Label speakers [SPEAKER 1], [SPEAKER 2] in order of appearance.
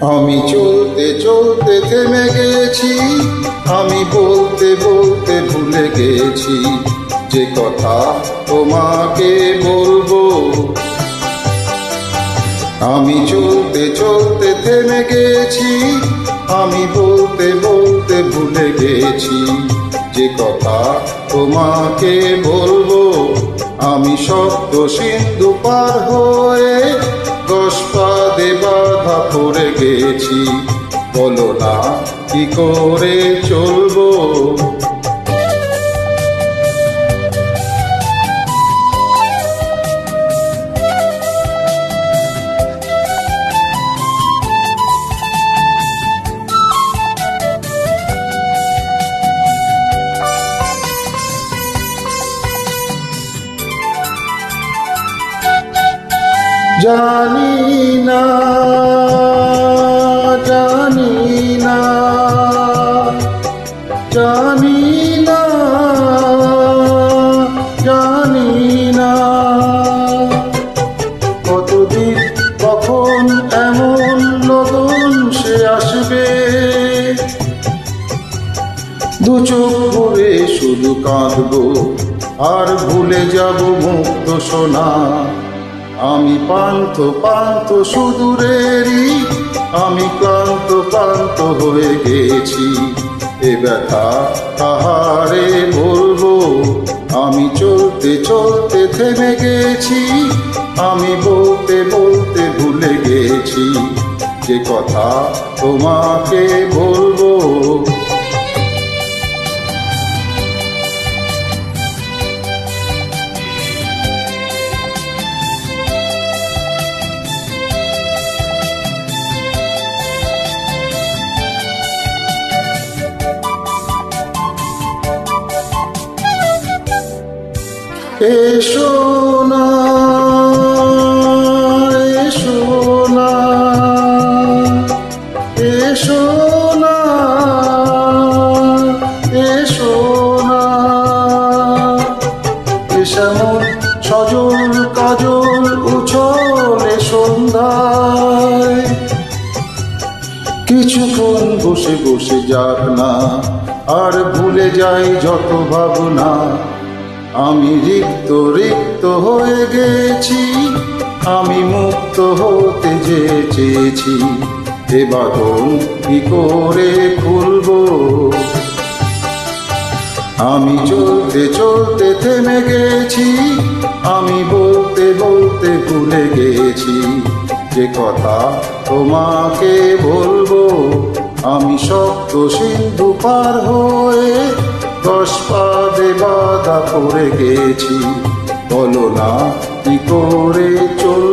[SPEAKER 1] আমি চলতে চলতে থেমে গেছি, আমি বলতে বলতে ভুলে গেছি, যে কথা তোমাকে বলব। আমি চলতে চলতে থেমে গেছি, আমি বলতে বলতে ভুলে গেছি, যে কথা তোমাকে বলব। আমি শব্দ সিন্ধু পার হয়ে দশ পাদে বাধা পড়ে গেছি। বলো না কি করে চলবো? জানি না জানি না জানি না জানি না কতদিন, কখন এমন লগন সে আসবে? দু চোখ শুধু কাঁদবো, আর ভুলে যাব মুক্ত সোনা। আমি পান্ত পান্ত সুদূরেরই আমি ক্লান্ত ক্লান্ত হয়ে গেছি। এ ব্যথা তাহারে বলব? আমি চলতে চলতে থেমে গেছি। আমি বলতে বলতে ভুলে গেছি। যে কথা তোমাকে বলব এসো না এসো না এসো না এসো না। এসামন সজল কাজল উছলে সন্ধ্যায়। কিছুক্ষণ বসে বসে যাক না, আর ভুলে যাই যত ভাবনা। আমি রিক্ত রিক্ত হয়ে গেছি, আমি মুক্ত হতে যে চেয়েছি, এ কি করে খুলবো? আমি চলতে চলতে থেমে গেছি, আমি বলতে বলতে ভুলে গেছি, যে কথা তোমাকে বলব, আমি শব্দ সিন্ধু পার হয়ে দশ পাদে বাধা পড়ে গেছি। বলো না কি করে চল